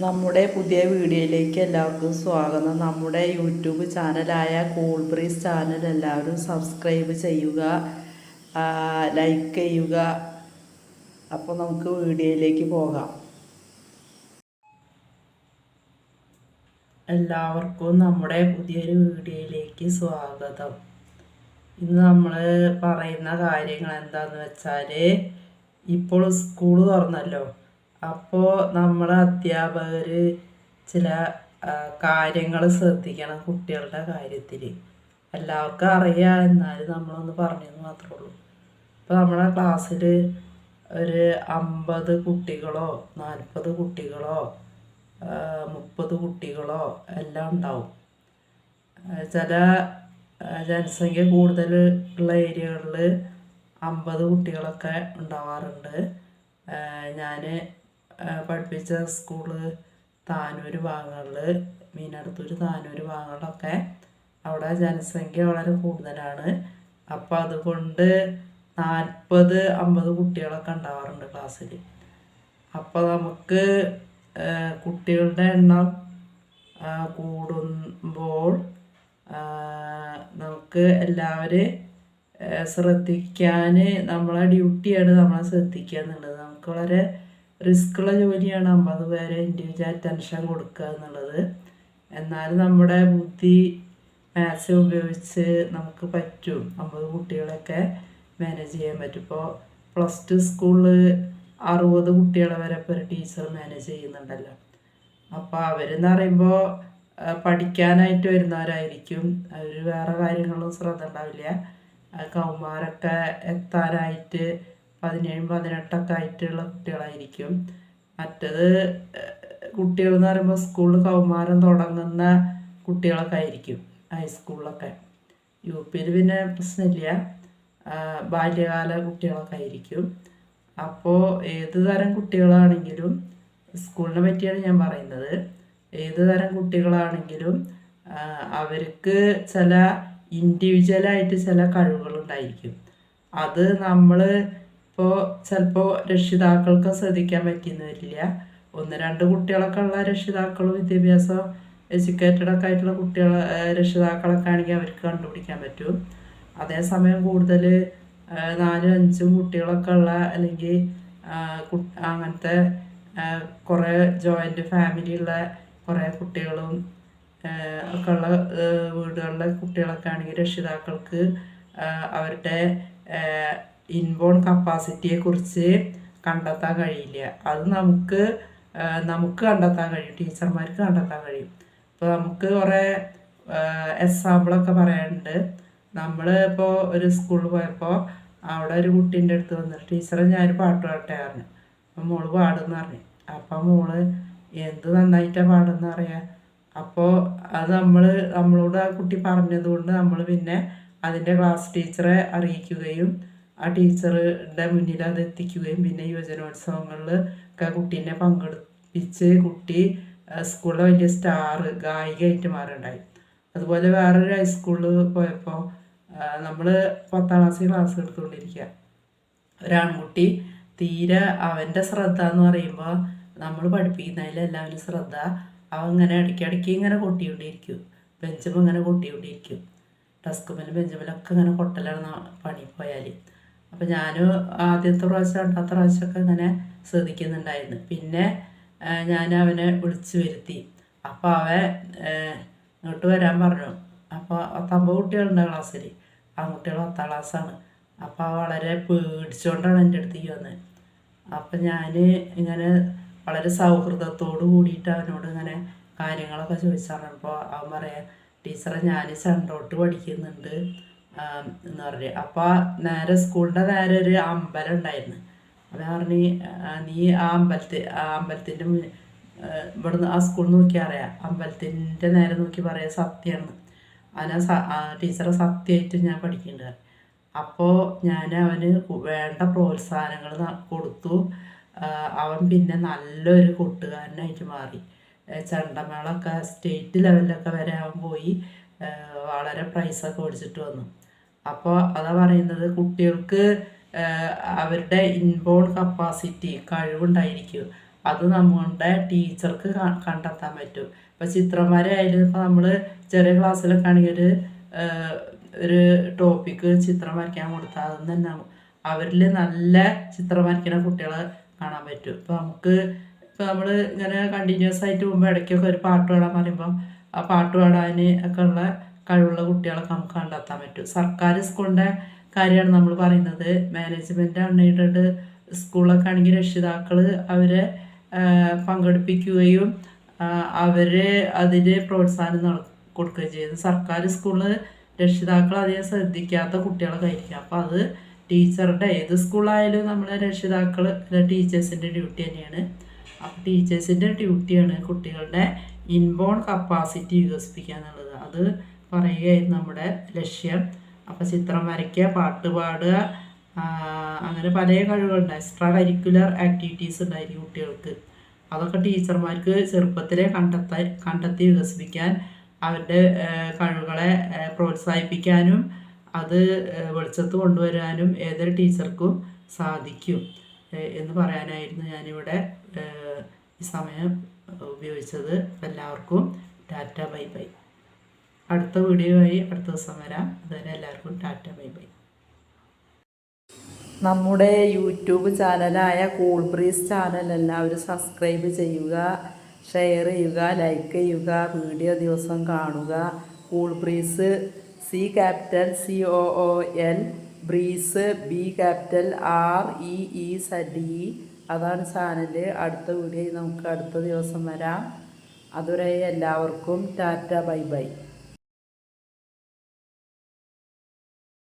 നമ്മുടെ പുതിയ വീഡിയോയിലേക്ക് എല്ലാവർക്കും സ്വാഗതം. നമ്മുടെ യൂട്യൂബ് ചാനലായ കൂൾ ബ്രീസ് ചാനൽ എല്ലാവരും സബ്സ്ക്രൈബ് ചെയ്യുക ലൈക്ക് ചെയ്യുക. അപ്പോൾ നമുക്ക് വീഡിയോയിലേക്ക് പോകാം. എല്ലാവർക്കും നമ്മുടെ പുതിയൊരു വീഡിയോയിലേക്ക് സ്വാഗതം. ഇന്ന് നമ്മൾ പറയുന്ന കാര്യങ്ങൾ എന്താണെന്ന് വെച്ചാൽ ഇപ്പോൾ സ്കൂൾ തുറന്നല്ലോ. അപ്പോൾ നമ്മളെ അധ്യാപകർ ചില കാര്യങ്ങൾ ശ്രദ്ധിക്കണം കുട്ടികളുടെ കാര്യത്തിൽ എല്ലാവർക്കും അറിയാം എന്നാലും നമ്മളൊന്ന് പറഞ്ഞെന്ന് മാത്രമേ ഉള്ളൂ. ഇപ്പോൾ നമ്മുടെ ക്ലാസ്സിൽ ഒരു അമ്പത് കുട്ടികളോ നാൽപ്പത് കുട്ടികളോ മുപ്പത് കുട്ടികളോ എല്ലാം ഉണ്ടാവും. ചില ജനസംഖ്യ കൂടുതൽ ഉള്ള ഏരിയകളിൽ അമ്പത് കുട്ടികളൊക്കെ ഉണ്ടാവാറുണ്ട്. ഞാൻ പഠിപ്പിച്ച സ്കൂൾ താനൂർ ഭാഗങ്ങളിൽ മീനടത്തൂർ താനൂർ ഭാഗങ്ങളിലൊക്കെ അവിടെ ജനസംഖ്യ വളരെ കൂടുതലാണ്. അപ്പോൾ അതുകൊണ്ട് നാൽപ്പത് അമ്പത് കുട്ടികളൊക്കെ ഉണ്ടാവാറുണ്ട് ക്ലാസ്സിൽ അപ്പോൾ നമുക്ക് കുട്ടികളുടെ എണ്ണം കൂടുമ്പോൾ നമുക്ക് എല്ലാവരും ശ്രദ്ധിക്കാൻ നമ്മളെ ഡ്യൂട്ടിയാണ് നമ്മളെ ശ്രദ്ധിക്കുക എന്നുള്ളത്. നമുക്ക് വളരെ റിസ്ക്കുള്ള ജോലിയാണ് അമ്പത് പേരെ ഇൻഡിവിജ്വൽ അറ്റൻഷൻ കൊടുക്കുക എന്നുള്ളത്. എന്നാലും നമ്മുടെ ബുദ്ധി മാത്സ് ഉപയോഗിച്ച് നമുക്ക് പറ്റും. അമ്പത് കുട്ടികളൊക്കെ മാനേജ് ചെയ്യാൻ പറ്റും. ഇപ്പോൾ പ്ലസ് ടു സ്കൂളിൽ അറുപത് കുട്ടികളെ വരെ ഇപ്പോൾ ഒരു ടീച്ചർ മാനേജ് ചെയ്യുന്നുണ്ടല്ലോ. അപ്പോൾ അവരെന്ന് പറയുമ്പോൾ പഠിക്കാനായിട്ട് വരുന്നവരായിരിക്കും. അവർ വേറെ കാര്യങ്ങളും ശ്രദ്ധ ഉണ്ടാവില്ല. കൗമാരൊക്കെ എത്താനായിട്ട് പതിനേഴും പതിനെട്ടൊക്കെ ആയിട്ടുള്ള കുട്ടികളായിരിക്കും. മറ്റത് കുട്ടികൾ എന്ന് പറയുമ്പോൾ സ്കൂളിൽ കൗമാരം തുടങ്ങുന്ന കുട്ടികളൊക്കെ ആയിരിക്കും ഹൈസ്കൂളിലൊക്കെ. യു പിയിൽ പിന്നെ പ്രശ്നമില്ല. ബാല്യകാല കുട്ടികളൊക്കെ ആയിരിക്കും. അപ്പോൾ ഏത് തരം കുട്ടികളാണെങ്കിലും സ്കൂളിനെ പറ്റിയാണ് ഞാൻ പറയുന്നത്. ഏത് തരം കുട്ടികളാണെങ്കിലും അവർക്ക് ചില ഇൻഡിവിജ്വലായിട്ട് ചില കഴിവുകളുണ്ടായിരിക്കും അത് നമ്മൾ ഇപ്പോൾ ചിലപ്പോൾ രക്ഷിതാക്കൾക്ക് ശ്രദ്ധിക്കാൻ പറ്റിയെന്ന് വരില്ല ഒന്ന് രണ്ട് കുട്ടികളൊക്കെ ഉള്ള രക്ഷിതാക്കളും വിദ്യാഭ്യാസം എഡ്യൂക്കേറ്റഡ് ഒക്കെ ആയിട്ടുള്ള കുട്ടികൾ രക്ഷിതാക്കളൊക്കെ ആണെങ്കിൽ അവർക്ക് കണ്ടുപിടിക്കാൻ പറ്റും. അതേസമയം കൂടുതൽ നാലും അഞ്ചും കുട്ടികളൊക്കെ ഉള്ള അല്ലെങ്കിൽ അങ്ങനത്തെ കുറേ ജോയിന്റ് ഫാമിലി ഉള്ള കുറേ കുട്ടികളും ഒക്കെ ഉള്ള വീടുകളിലെ കുട്ടികളൊക്കെ ആണെങ്കിൽ രക്ഷിതാക്കൾക്ക് അവരുടെ ഇൻബോൺ കപ്പാസിറ്റിയെ കുറിച്ച് കണ്ടെത്താൻ കഴിയില്ല. അത് നമുക്ക് നമുക്ക് കണ്ടെത്താൻ കഴിയും. ടീച്ചർമാർക്ക് കണ്ടെത്താൻ കഴിയും. ഇപ്പോൾ നമുക്ക് കുറേ എക്സാമ്പിളൊക്കെ പറയാനുണ്ട്. നമ്മൾ ഇപ്പോൾ ഒരു സ്കൂളിൽ പോയപ്പോൾ അവിടെ ഒരു കുട്ടീന്റെ അടുത്ത് വന്നിട്ട് ടീച്ചറെ ഞാനൊരു പാട്ട് പാട്ടെ പറഞ്ഞു. അപ്പം മോൾ പാടുമെന്ന് പറഞ്ഞു. അപ്പം മോൾ എന്ത് നന്നായിട്ടാണ് പാടുന്ന അറിയാം അപ്പോൾ അത് നമ്മൾ നമ്മളോട് ആ കുട്ടി പറഞ്ഞതുകൊണ്ട് നമ്മൾ പിന്നെ അതിന്റെ ക്ലാസ് ടീച്ചറെ അറിയിക്കുകയും ആ ടീച്ചറുടെ മുന്നിൽ അത് എത്തിക്കുകയും പിന്നെ യുവജനോത്സവങ്ങളിൽ ഒക്കെ കുട്ടീനെ പങ്കെടുപ്പിച്ച് കുട്ടി സ്കൂളിലെ വലിയ സ്റ്റാർ ഗായികയായിട്ട് മാറുണ്ടായി അതുപോലെ വേറൊരു ഹൈസ്കൂളിൽ പോയപ്പോൾ നമ്മൾ പത്താം ക്ലാസ്സിൽ ക്ലാസ് എടുത്തുകൊണ്ടിരിക്കുക. ഒരാൺകുട്ടി തീരെ അവന്റെ ശ്രദ്ധ എന്ന് പറയുമ്പോൾ നമ്മൾ പഠിപ്പിക്കുന്നതിലെല്ലാവരും ശ്രദ്ധ അവൻ ഇങ്ങനെ ഇടയ്ക്കിടയ്ക്ക് ഇങ്ങനെ കൊട്ടിക്കൊണ്ടിരിക്കും. ബെഞ്ചുമ്പോൾ ഇങ്ങനെ കൊട്ടിക്കൊണ്ടിരിക്കും. ഡെസ്കുമേലും ബെഞ്ചുമേലൊക്കെ ഇങ്ങനെ കൊട്ടലാണ് പണി പോയാൽ അപ്പോൾ ഞാൻ ആദ്യത്തെ പ്രാവശ്യം രണ്ടാമത്തെ പ്രാവശ്യമൊക്കെ ഇങ്ങനെ ശ്രദ്ധിക്കുന്നുണ്ടായിരുന്നു. പിന്നെ ഞാൻ അവനെ വിളിച്ചു വരുത്തി. അപ്പോൾ അവൻ ഇങ്ങോട്ട് വരാൻ പറഞ്ഞു. അപ്പോൾ പത്തൊമ്പത് കുട്ടികളുണ്ട് ക്ലാസ്സിൽ ആൺകുട്ടികൾ പത്താം ക്ലാസ്സാണ്. അപ്പോൾ വളരെ പേടിച്ചുകൊണ്ടാണ് എന്റെ അടുത്തേക്ക് വന്നത് അപ്പം ഞാൻ ഇങ്ങനെ വളരെ സൗഹൃദത്തോട് കൂടിയിട്ട് അവനോട് ഇങ്ങനെ കാര്യങ്ങളൊക്കെ ചോദിച്ചറിഞ്ഞപ്പോൾ അവൻ പറയാം ടീച്ചറെ ഞാൻ ചണ്ടോട്ട് പഠിക്കുന്നുണ്ട്. എന്ന് പറഞ്ഞു. അപ്പോൾ നേരെ സ്കൂളിന്റെ നേരെ ഒരു അമ്പലം ഉണ്ടായിരുന്നു. അപ്പം ഞാൻ പറഞ്ഞു നീ ആ അമ്പലത്തിൽ ആ അമ്പലത്തിന്റെ ഇവിടുന്ന് ആ സ്കൂളിൽ നോക്കി അറിയാം അമ്പലത്തിന്റെ നേരെ നോക്കി പറയാ സത്യമാണ് അവനെ ടീച്ചറെ സത്യമായിട്ട് ഞാൻ പഠിക്കുന്നുണ്ട് അപ്പോൾ ഞാൻ അവന് വേണ്ട പ്രോത്സാഹനങ്ങൾ കൊടുത്തു. അവൻ പിന്നെ നല്ലൊരു കൂട്ടുകാരനായിട്ട് മാറി. ചണ്ടമേളൊക്കെ സ്റ്റേറ്റ് ലെവലിലൊക്കെ വരെ അവൻ പോയി. വളരെ പ്രൈസൊക്കെ മേടിച്ചിട്ട് വന്നു. അപ്പോൾ അതാ പറയുന്നത് കുട്ടികൾക്ക് അവരുടെ ഇൻബോൺ കപ്പാസിറ്റി കഴിവുണ്ടായിരിക്കും. അത് നമ്മളുടെ ടീച്ചർക്ക് കണ്ടെത്താൻ പറ്റും. ഇപ്പം ചിത്രന്മാരായാലും ഇപ്പം നമ്മൾ ചെറിയ ക്ലാസ്സിലൊക്കെ ആണെങ്കിൽ ഒരു ഒരു ടോപ്പിക്ക് ചിത്രം വരയ്ക്കാൻ കൊടുത്താൽ അതൊന്നും തന്നെ അവരിൽ നല്ല ചിത്രം വരയ്ക്കുന്ന കുട്ടികളെ കാണാൻ പറ്റും. ഇപ്പം നമുക്ക് ഇപ്പം നമ്മൾ ഇങ്ങനെ കണ്ടിന്യൂസ് ആയിട്ട് പോകുമ്പോൾ ഇടയ്ക്കൊക്കെ ഒരു പാട്ട് പാടാൻ പറയുമ്പം ആ പാട്ട് പാടാൻ ഒക്കെ ഉള്ള കഴിവുള്ള കുട്ടികളൊക്കെ നമുക്ക് കണ്ടെത്താൻ പറ്റും. സർക്കാർ സ്കൂളിന്റെ കാര്യമാണ് നമ്മൾ പറയുന്നത്. മാനേജ്മെന്റ് അൺഎയ്ഡഡ് സ്കൂളൊക്കെ ആണെങ്കിൽ രക്ഷിതാക്കൾ അവരെ പങ്കെടുപ്പിക്കുകയും അവർ അതിന് പ്രോത്സാഹനം കൊടുക്കുകയും ചെയ്യുന്നു. സർക്കാർ സ്കൂളിൽ രക്ഷിതാക്കൾ അധികം ശ്രദ്ധിക്കാത്ത കുട്ടികളൊക്കെ ആയിരിക്കും. അപ്പോൾ അത് ടീച്ചറുടെ ഏത് സ്കൂളായാലും നമ്മളെ രക്ഷിതാക്കൾ ടീച്ചേഴ്സിന്റെ ഡ്യൂട്ടി തന്നെയാണ്. അപ്പോൾ ടീച്ചേഴ്സിന്റെ ഡ്യൂട്ടിയാണ് കുട്ടികളുടെ ഇൻബോൺ കപ്പാസിറ്റി വികസിപ്പിക്കുക എന്നുള്ളത്. അത് പറയുകയായിരുന്നു നമ്മുടെ ലക്ഷ്യം. അപ്പോൾ ചിത്രം വരയ്ക്കുക പാട്ട് പാടുക അങ്ങനെ പല കഴിവുകളുണ്ട് എക്സ്ട്രാ കരിക്കുലർ ആക്ടിവിറ്റീസ് ഉണ്ടായിരിക്കും കുട്ടികൾക്ക്. അതൊക്കെ ടീച്ചർമാർക്ക് ചെറുപ്പത്തിലെ കണ്ടെത്താൻ കണ്ടെത്തി വികസിപ്പിക്കാൻ അവരുടെ കഴിവുകളെ പ്രോത്സാഹിപ്പിക്കാനും അത് വെളിച്ചത്ത് കൊണ്ടുവരാനും ഏതൊരു ടീച്ചർക്കും സാധിക്കും എന്ന് പറയാനായിരുന്നു ഞാനിവിടെ ഈ സമയം ഉപയോഗിച്ചത് എല്ലാവർക്കും ടാറ്റ ബൈ ബൈ. അടുത്ത വീഡിയോയായി അടുത്ത ദിവസം വരാം. അതുവരെ എല്ലാവർക്കും ടാറ്റ ബൈ ബൈ. നമ്മുടെ യൂട്യൂബ് ചാനലായ കൂൾ ബ്രീസ് ചാനൽ എല്ലാവരും സബ്സ്ക്രൈബ് ചെയ്യുക ഷെയർ ചെയ്യുക ലൈക്ക് ചെയ്യുക വീഡിയോ ദിവസം കാണുക. Cool breeze C capital C O O L breeze B capital R E E Z അതാണ് ചാനൽ അടുത്ത വീഡിയോയിൽ നമുക്ക് അടുത്ത ദിവസം വരാം. അതുവരെ എല്ലാവർക്കും ടാറ്റ ബൈ ബൈ.